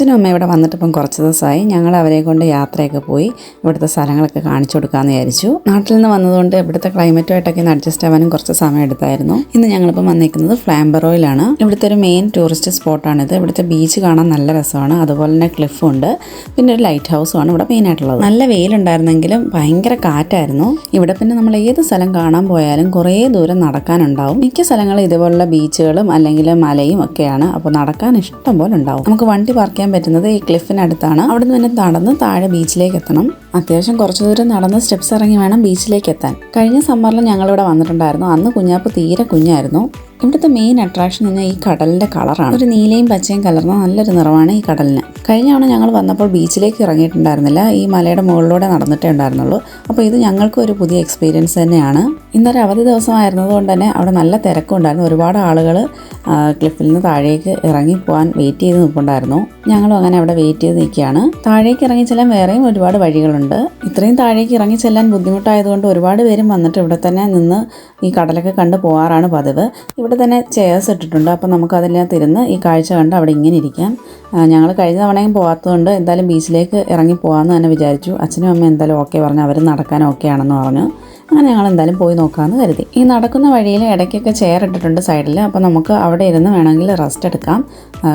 അച്ഛനും അമ്മയും ഇവിടെ വന്നിട്ട് ഇപ്പം കുറച്ച് ദിവസമായി. ഞങ്ങൾ അവരെ കൊണ്ട് യാത്രയൊക്കെ പോയി ഇവിടുത്തെ സ്ഥലങ്ങളൊക്കെ കാണിച്ചു കൊടുക്കാമെന്ന് വിചാരിച്ചു. നാട്ടിൽ നിന്ന് വന്നതുകൊണ്ട് ഇവിടുത്തെ ക്ലൈമറ്റുമായിട്ടൊക്കെ ഒന്ന് അഡ്ജസ്റ്റ് ആവാനും കുറച്ച് സമയം എടുത്തായിരുന്നു. ഇന്ന് ഞങ്ങളിപ്പം വന്നിരിക്കുന്നത് ഫ്ലാംബറോയിലാണ് ഇവിടുത്തെ ഒരു മെയിൻ ടൂറിസ്റ്റ് സ്പോട്ടാണിത് ഇവിടുത്തെ ബീച്ച് കാണാൻ നല്ല രസമാണ്. അതുപോലെ തന്നെ ക്ലിഫും ഉണ്ട്. പിന്നെ ഒരു ലൈറ്റ് ഹൗസും ആണ് ഇവിടെ മെയിനായിട്ടുള്ളത് നല്ല വെയിലുണ്ടായിരുന്നെങ്കിലും ഭയങ്കര കാറ്റായിരുന്നു. ഇവിടെ പിന്നെ നമ്മൾ ഏത് സ്ഥലം കാണാൻ പോയാലും കുറേ ദൂരം നടക്കാനുണ്ടാവും. മിക്ക സ്ഥലങ്ങളും ഇതുപോലുള്ള ബീച്ചുകളും അല്ലെങ്കിൽ മലയും ഒക്കെയാണ്. അപ്പോൾ നടക്കാൻ ഇഷ്ടം പോലെ ഉണ്ടാവും. നമുക്ക് വണ്ടി പാർക്ക് ചെയ്യാൻ പറ്റുന്നത് ഈ ക്ലിഫിനടുത്താണ്. അവിടെ നിന്ന് തന്നെ നടന്ന് താഴെ ബീച്ചിലേക്ക് എത്തണം. അത്യാവശ്യം കുറച്ചു ദൂരം നടന്ന് സ്റ്റെപ്സ് ഇറങ്ങി വേണം ബീച്ചിലേക്ക് എത്താൻ. കഴിഞ്ഞ സമ്മറിൽ ഞങ്ങളിവിടെ വന്നിട്ടുണ്ടായിരുന്നു. അന്ന് കുഞ്ഞാപ്പ് തീരെ കുഞ്ഞായിരുന്നു. ഇവിടുത്തെ മെയിൻ അട്രാക്ഷൻ തന്നെ ഈ കടലിന്റെ കളറാണ് ഒരു നീലയും പച്ചയും കലർന്ന നല്ലൊരു നിറമാണ് ഈ കടലിന്. കഴിഞ്ഞ തവണ ഞങ്ങൾ വന്നപ്പോൾ ബീച്ചിലേക്ക് ഇറങ്ങിയിട്ടുണ്ടായിരുന്നില്ല. ഈ മലയുടെ മുകളിലൂടെ നടന്നിട്ടേ ഉണ്ടായിരുന്നുള്ളൂ. അപ്പോൾ ഇത് ഞങ്ങൾക്കും ഒരു പുതിയ എക്സ്പീരിയൻസ് തന്നെയാണ്. ഇന്നൊരു അവധി ദിവസമായിരുന്നതുകൊണ്ട് തന്നെ അവിടെ നല്ല തിരക്കുണ്ടായിരുന്നു ഒരുപാട് ആളുകൾ ക്ലിഫിൽ നിന്ന് താഴേക്ക് ഇറങ്ങി പോകാൻ വെയിറ്റ് ചെയ്ത് നിൽപ്പുണ്ടായിരുന്നു. ഞങ്ങളും അങ്ങനെ അവിടെ വെയിറ്റ് ചെയ്ത് നിൽക്കുകയാണ്. താഴേക്ക് ഇറങ്ങി ചെല്ലാൻ വേറെയും ഒരുപാട് വഴികളുണ്ട്. ഇത്രയും താഴേക്ക് ഇറങ്ങി ചെല്ലാൻ ബുദ്ധിമുട്ടായതുകൊണ്ട് ഒരുപാട് പേരും വന്നിട്ട് ഇവിടെ തന്നെ നിന്ന് ഈ കടലൊക്കെ കണ്ട് പോകാറാണ് പതിവ്. ഇവിടെ തന്നെ ചെയർസ് ഇട്ടിട്ടുണ്ട്. അപ്പോൾ നമുക്ക് അതിനകത്ത് ഇരുന്ന് ഈ കാഴ്ച കണ്ട് അവിടെ ഇങ്ങനെ ഇരിക്കാം. ഞങ്ങൾ കഴിഞ്ഞ തവണയും പോകാത്തതുകൊണ്ട് എന്തായാലും ബീച്ചിലേക്ക് ഇറങ്ങി പോകാമെന്ന് തന്നെ വിചാരിച്ചു. അച്ഛനും അമ്മയും എന്തായാലും ഓക്കെ പറഞ്ഞു അവർ നടക്കാൻ ഓക്കെ ആണെന്ന് പറഞ്ഞു. അങ്ങനെ ഞങ്ങൾ എന്തായാലും പോയി നോക്കാമെന്ന് കരുതി. ഈ നടക്കുന്ന വഴിയിൽ ഇടയ്ക്കൊക്കെ ചെയർ ഇട്ടിട്ടുണ്ട് സൈഡിൽ അപ്പോൾ നമുക്ക് അവിടെ ഇരുന്ന് വേണമെങ്കിൽ റെസ്റ്റ് എടുക്കാം.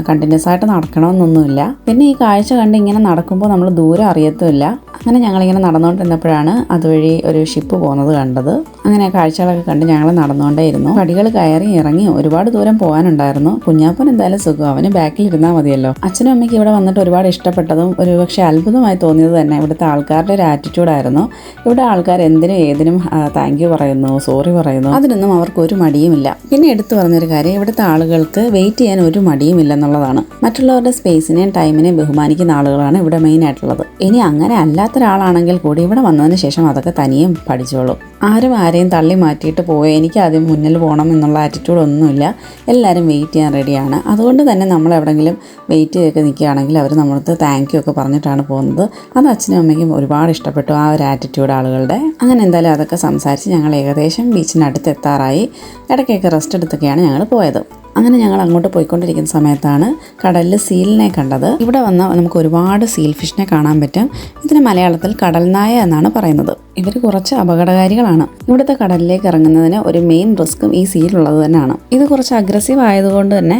കണ്ടിന്യൂസ് ആയിട്ട് നടക്കണമെന്നൊന്നുമില്ല. പിന്നെ ഈ കാഴ്ച കണ്ട് ഇങ്ങനെ നടക്കുമ്പോൾ നമ്മൾ ദൂരം അറിയത്തുമില്ല. അങ്ങനെ ഞങ്ങളിങ്ങനെ നടന്നുകൊണ്ടിരുന്നപ്പോഴാണ് അതുവഴി ഒരു ഷിപ്പ് പോകുന്നത് കണ്ടത്. അങ്ങനെ കാഴ്ചകളൊക്കെ കണ്ട് ഞങ്ങൾ നടന്നുകൊണ്ടേയിരുന്നു. പടികൾ കയറി ഇറങ്ങി ഒരുപാട് ദൂരം പോകാനുണ്ടായിരുന്നു. കുഞ്ഞാപ്പൻ എന്തായാലും സുഖം. അവന് ബാക്കിൽ ഇരുന്നാൽ മതിയല്ലോ. അച്ഛനും അമ്മയ്ക്ക് ഇവിടെ വന്നിട്ട് ഒരുപാട് ഇഷ്ടപ്പെട്ടതും ഒരു പക്ഷേ അത്ഭുതമായി തോന്നിയത് തന്നെ ഇവിടുത്തെ ആൾക്കാരുടെ ഒരു ആറ്റിറ്റ്യൂഡായിരുന്നു ഇവിടെ ആൾക്കാർ എന്തിനും ഏതിനും താങ്ക് യു പറയുന്നു സോറി പറയുന്നു. അതിനൊന്നും അവർക്ക് ഒരു മടിയുമില്ല. പിന്നെ എടുത്തു പറഞ്ഞൊരു കാര്യം ഇവിടുത്തെ ആളുകൾക്ക് വെയിറ്റ് ചെയ്യാൻ ഒരു മടിയുമില്ല എന്നുള്ളതാണ് മറ്റുള്ളവരുടെ സ്പേസിനെയും ടൈമിനെയും ബഹുമാനിക്കുന്ന ആളുകളാണ് ഇവിടെ മെയിൻ ആയിട്ടുള്ളത്. ഇനി അങ്ങനെ അല്ലാത്ത ഒരാളാണെങ്കിൽ കൂടി ഇവിടെ വന്നതിന് ശേഷം അതൊക്കെ തനിയും പഠിച്ചോളൂ. ആരും ആരെയും തള്ളി മാറ്റിയിട്ട് പോയി? എനിക്ക് ആദ്യം മുന്നിൽ പോകണം എന്നുള്ള ആറ്റിറ്റ്യൂഡ് ഒന്നുമില്ല. എല്ലാവരും വെയിറ്റ് ചെയ്യാൻ റെഡിയാണ് അതുകൊണ്ട് തന്നെ നമ്മൾ എവിടെയെങ്കിലും വെയിറ്റ് ചെയ്തൊക്കെ നിൽക്കുകയാണെങ്കിൽ അവർ നമ്മളടുത്ത് താങ്ക് യു ഒക്കെ പറഞ്ഞിട്ടാണ് പോകുന്നത്. അത് അച്ഛനും അമ്മയ്ക്കും ഒരുപാട് ഇഷ്ടപ്പെട്ടു ആ ഒരു ആറ്റിറ്റ്യൂഡ് ആളുകളുടെ. അങ്ങനെ എന്തായാലും അതൊക്കെ സംസാരിച്ച് ഞങ്ങൾ ഏകദേശം ബീച്ചിനടുത്ത് എത്താറായി. ഇടയ്ക്കൊക്കെ റെസ്റ്റ് എടുത്തൊക്കെയാണ് ഞങ്ങൾ പോയത്. അങ്ങനെ ഞങ്ങൾ അങ്ങോട്ട് പോയിക്കൊണ്ടിരിക്കുന്ന സമയത്താണ് കടലിൽ സീലിനെ കണ്ടത്. ഇവിടെ വന്ന നമുക്ക് ഒരുപാട് സീൽ ഫിഷിനെ കാണാൻ പറ്റും. ഇതിന് മലയാളത്തിൽ കടൽനായ എന്നാണ് പറയുന്നത്. ഇവർ കുറച്ച് അപകടകാരികളാണ്. ഇവിടുത്തെ കടലിലേക്ക് ഇറങ്ങുന്നതിന് ഒരു മെയിൻ റിസ്ക്കും ഈ സീലുള്ളത് തന്നെയാണ്. ഇത് കുറച്ച് അഗ്രസീവ് ആയതുകൊണ്ട് തന്നെ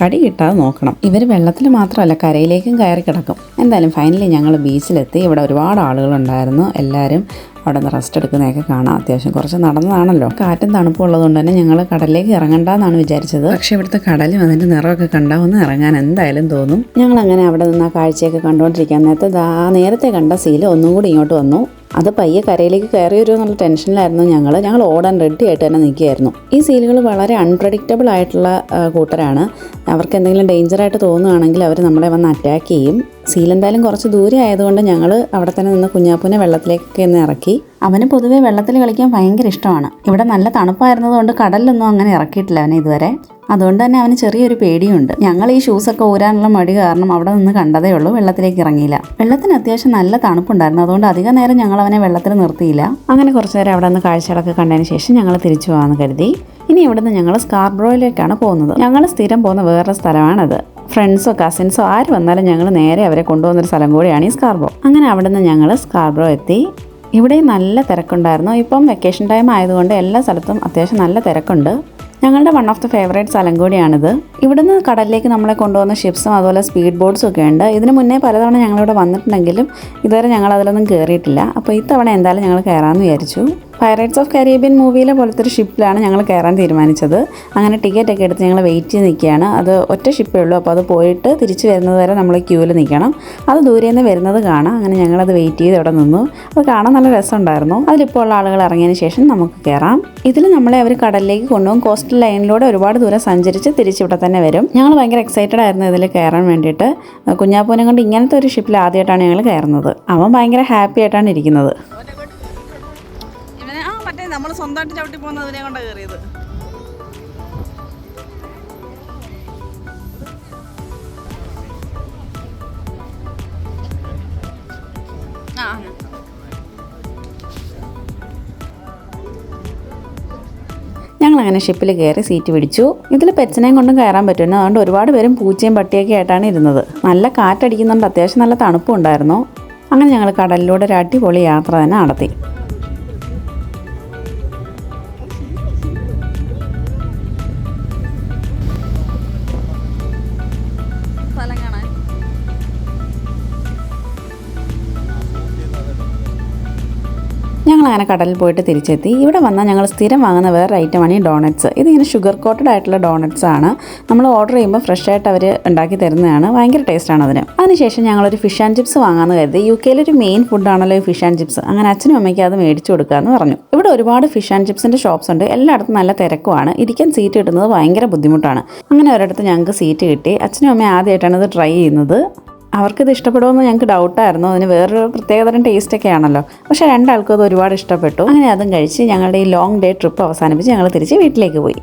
കടി കിട്ടാതെ നോക്കണം. ഇവർ വെള്ളത്തിൽ മാത്രമല്ല കരയിലേക്കും കയറി കിടക്കും. എന്തായാലും ഫൈനലി ഞങ്ങൾ ബീച്ചിലെത്തി ഇവിടെ ഒരുപാട് ആളുകളുണ്ടായിരുന്നു. എല്ലാവരും അവിടെ നിന്ന് റെസ്റ്റ് എടുക്കുന്നതൊക്കെ കാണാം. അത്യാവശ്യം കുറച്ച് നടന്നതാണല്ലോ. കാറ്റും തണുപ്പും ഉള്ളതുകൊണ്ട് തന്നെ ഞങ്ങൾ കടലിലേക്ക് ഇറങ്ങണ്ടെന്നാണ് വിചാരിച്ചത്. പക്ഷേ ഇവിടുത്തെ കടലും അതിന്റെ നിറമൊക്കെ കണ്ടാൽ ഒന്ന് ഇറങ്ങാൻ എന്തായാലും തോന്നും. ഞങ്ങൾ അങ്ങനെ അവിടെ നിന്ന് ആ കാഴ്ചയൊക്കെ കണ്ടുകൊണ്ടിരിക്കാൻ നേരത്തെ ദാ നേരത്തെ കണ്ട സീൽ ഒന്നും കൂടി ഇങ്ങോട്ട് വന്നു. അത് പയ്യെ കരയിലേക്ക് കയറി വരുമോ എന്നുള്ള ടെൻഷനിലായിരുന്നു ഞങ്ങൾ ഞങ്ങൾ ഓടാൻ റെഡി ആയിട്ട് തന്നെ നിൽക്കുകയായിരുന്നു. ഈ സീലുകൾ വളരെ അൺപ്രഡിക്റ്റബിൾ ആയിട്ടുള്ള കൂട്ടരാണ്. അവർക്ക് എന്തെങ്കിലും ഡേഞ്ചറായിട്ട് തോന്നുകയാണെങ്കിൽ അവർ നമ്മളെ വന്ന് അറ്റാക്ക് ചെയ്യും. സീൽ എന്തായാലും കുറച്ച് ദൂരെ ആയതുകൊണ്ട് ഞങ്ങൾ അവിടെ തന്നെ നിന്ന് കുഞ്ഞാപ്പൂനെ വെള്ളത്തിലേക്കൊക്കെ ഒന്ന് ഇറക്കി. അവന് പൊതുവേ വെള്ളത്തിൽ കളിക്കാൻ ഭയങ്കര ഇഷ്ടമാണ്. ഇവിടെ നല്ല തണുപ്പായിരുന്നതുകൊണ്ട് കടലിലൊന്നും അങ്ങനെ ഇറക്കിയിട്ടില്ല അവനെ ഇതുവരെ. അതുകൊണ്ട് തന്നെ അവന് ചെറിയൊരു പേടിയുണ്ട്. ഞങ്ങൾ ഈ ഷൂസൊക്കെ ഊരാനുള്ള മടി കാരണം അവിടെ നിന്ന് കണ്ടതേ ഉള്ളൂ വെള്ളത്തിലേക്ക് ഇറങ്ങിയില്ല. വെള്ളത്തിന് അത്യാവശ്യം നല്ല തണുപ്പുണ്ടായിരുന്നു അതുകൊണ്ട് അധിക നേരം ഞങ്ങൾ അവനെ വെള്ളത്തിൽ നിർത്തിയില്ല. അങ്ങനെ കുറച്ച് നേരം അവിടെ നിന്ന് കാഴ്ചകളൊക്കെ കണ്ടതിന് ശേഷം ഞങ്ങൾ തിരിച്ചു പോകാമെന്ന് കരുതി. ഇനി ഇവിടുന്ന് ഞങ്ങൾ സ്കാർബ്രോയിലേക്കാണ് പോകുന്നത്. ഞങ്ങൾ സ്ഥിരം പോകുന്ന വേറെ സ്ഥലമാണത്. ഫ്രണ്ട്സോ കസിൻസോ ആര് വന്നാലും ഞങ്ങൾ നേരെ അവരെ കൊണ്ടുപോകുന്നൊരു സ്ഥലം കൂടിയാണ് ഈ സ്കാർബ്രോ. അങ്ങനെ അവിടെ നിന്ന് ഞങ്ങൾ സ്കാർബ്രോ എത്തി. ഇവിടെ നല്ല തിരക്കുണ്ടായിരുന്നു. ഇപ്പം വെക്കേഷൻ ടൈം ആയതുകൊണ്ട് എല്ലാ സ്ഥലത്തും അത്യാവശ്യം നല്ല തിരക്കുണ്ട്. ഞങ്ങളുടെ വൺ ഓഫ് ദി ഫേവറേറ്റ് സ്ഥലം കൂടിയാണിത്. ഇവിടുന്ന് കടലിലേക്ക് നമ്മളെ കൊണ്ടുപോകുന്ന ഷിപ്സും അതുപോലെ സ്പീഡ് ബോട്ട്സും ഒക്കെ ഉണ്ട്. ഇതിന് മുന്നേ പലതവണ ഞങ്ങളിവിടെ വന്നിട്ടുണ്ടെങ്കിലും ഇതുവരെ ഞങ്ങൾ അതിലൊന്നും കയറിയിട്ടില്ല അപ്പോൾ ഇത്തവണ എന്തായാലും ഞങ്ങൾ കയറാമെന്ന് വിചാരിച്ചു. പൈറേറ്റ്സ് ഓഫ് കരീബിയൻ മൂവിയിലെ പോലത്തെ ഒരു ഷിപ്പിലാണ് ഞങ്ങൾ കയറാൻ തീരുമാനിച്ചത്. അങ്ങനെ ടിക്കറ്റ് ഒക്കെ എടുത്ത് ഞങ്ങൾ വെയിറ്റ് ചെയ്ത് നിൽക്കുകയാണ്. അത് ഒറ്റ ഷിപ്പേ ഉള്ളൂ. അപ്പോൾ അത് പോയിട്ട് തിരിച്ച് വരുന്നത് വരെ നമ്മൾ ക്യൂവിൽ നിൽക്കണം. അത് ദൂരെ നിന്ന് വരുന്നത് കാണാം. അങ്ങനെ ഞങ്ങളത് വെയിറ്റ് ചെയ്ത് അവിടെ നിന്നു. അത് കാണാൻ നല്ല രസമുണ്ടായിരുന്നു. അതിലിപ്പോൾ ഉള്ള ആളുകൾ ഇറങ്ങിയതിന് ശേഷം നമുക്ക് കയറാം ഇതിൽ നമ്മളെ അവർ കടലിലേക്ക് കൊണ്ടുപോകും. കോസ്റ്റൽ ലൈനിലൂടെ ഒരുപാട് ദൂരം സഞ്ചരിച്ച് തിരിച്ചിവിടെ തന്നെ വരും. ഞങ്ങൾ ഭയങ്കര എക്സൈറ്റഡ് ആയിരുന്നു ഇതിൽ കയറാൻ വേണ്ടിയിട്ട്. കുഞ്ഞാപ്പൂനെ കൊണ്ട് ഇങ്ങനത്തെ ഒരു ഷിപ്പിൽ ആദ്യമായിട്ടാണ് ഞങ്ങൾ കയറുന്നത്. അവൻ ഭയങ്കര ഹാപ്പി ആയിട്ടാണ് ഇരിക്കുന്നത്. നമ്മൾ സ്വന്തമായിട്ട് ചവിട്ടി പോകുന്ന അതിനെ കൊണ്ടാണ് കയറിയത് ഞങ്ങൾ അങ്ങനെ ഷിപ്പിൽ കയറി സീറ്റ് പിടിച്ചു. ഇതിൽ പെറ്റ്സിനെയും കൊണ്ടും കയറാൻ പറ്റുന്നു അതുകൊണ്ട് ഒരുപാട് പേരും പൂച്ചയും പട്ടിയൊക്കെ ആയിട്ടാണ് ഇരുന്നത്. നല്ല കാറ്റടിക്കുന്നുണ്ട്. അത്യാവശ്യം നല്ല തണുപ്പും ഉണ്ടായിരുന്നു. അങ്ങനെ ഞങ്ങൾ കടലിലൂടെ ഒരു അടിപൊളി യാത്ര തന്നെ നടത്തി. ഞങ്ങൾ അങ്ങനെ കടലിൽ പോയിട്ട് തിരിച്ചെത്തി. ഇവിടെ വന്നാൽ ഞങ്ങൾ സ്ഥിരം വാങ്ങുന്ന വേറെ ഐറ്റമാണ് ഈ ഡോണറ്റ്സ് ഇതിങ്ങനെ ഷുഗർ കോട്ടഡ് ആയിട്ടുള്ള ഡോണറ്റ്സ് ആണ്. നമ്മൾ ഓർഡർ ചെയ്യുമ്പോൾ ഫ്രഷ് ആയിട്ട് അവർ ഉണ്ടാക്കി തരുന്നതാണ്. ഭയങ്കര ടേസ്റ്റാണ് അതിന്. അതിനുശേഷം ഞങ്ങളൊരു ഫിഷ് ആൻഡ് ചിപ്സ് വാങ്ങാമെന്ന് കരുതി. യു കെയിലൊരു മെയിൻ ഫുഡാണല്ലോ ഈ ഫിഷ് ആൻഡ് ചിപ്സ് അങ്ങനെ അച്ഛനും അമ്മയ്ക്ക് അത് മേടിച്ചു കൊടുക്കാമെന്ന് പറഞ്ഞു. ഇവിടെ ഒരുപാട് ഫിഷ് ആൻഡ് ചിപ്സിന്റെ ഷോപ്സ് ഉണ്ട്. എല്ലായിടത്തും നല്ല തിരക്കുമാണ്. ഇരിക്കാൻ സീറ്റ് കിട്ടുന്നത് ഭയങ്കര ബുദ്ധിമുട്ടാണ്. അങ്ങനെ ഒരിടത്ത് ഞങ്ങൾക്ക് സീറ്റ് കിട്ടി. അച്ഛനും അമ്മയും ആദ്യമായിട്ടാണ് ഇത് ട്രൈ ചെയ്യുന്നത്. അവർക്കിത് ഇഷ്ടപ്പെടുമെന്ന് ഞങ്ങൾക്ക് ഡൗട്ടായിരുന്നു അതിന് വേറൊരു പ്രത്യേകതരം ടേസ്റ്റൊക്കെ ആണല്ലോ. പക്ഷേ രണ്ടാൾക്കും അത് ഒരുപാട് ഇഷ്ടപ്പെട്ടു. അങ്ങനെ അതും കഴിച്ച് ഞങ്ങളുടെ ഈ ലോങ് ഡേ ട്രിപ്പ് അവസാനിപ്പിച്ച് ഞങ്ങൾ തിരിച്ച് വീട്ടിലേക്ക് പോയി.